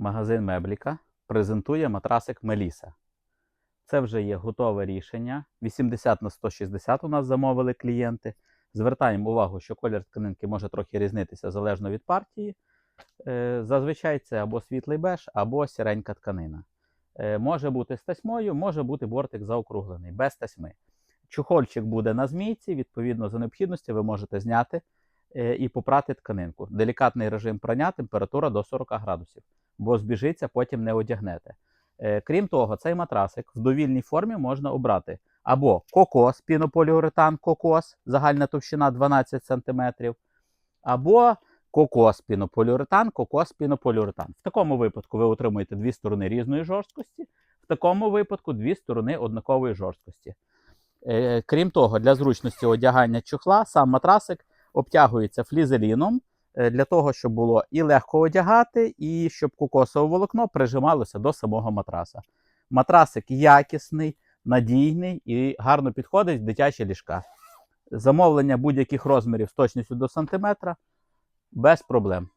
Магазин Мебліка презентує матрасик Меліса. Це вже є готове рішення. 80 на 160 у нас замовили клієнти. Звертаємо увагу, що колір тканинки може трохи різнитися залежно від партії. Е, Зазвичай це або світлий беж, або сіренька тканина. Е, Може бути з тасьмою, може бути бортик заокруглений, без тасьми. Чухольчик буде на змійці, відповідно, за необхідності ви можете зняти е, і попрати тканинку. Делікатний режим прання, температура до 40 градусів, бо збіжиться, потім не одягнете. Е, Крім того, цей матрасик в довільній формі можна обрати або кокос, пінополіуретан кокос, загальна товщина 12 см, або кокос пінополіуретан, кокос пінополіуретан. В такому випадку ви отримуєте дві сторони різної жорсткості, в такому випадку дві сторони однакової жорсткості. Е, Крім того, для зручності одягання чохла сам матрасик обтягується флізеліном для того, щоб було і легко одягати, і щоб кокосове волокно прижималося до самого матраса. Матрасик якісний, надійний і гарно підходить в дитячі ліжка. Замовлення будь-яких розмірів з точністю до сантиметра без проблем.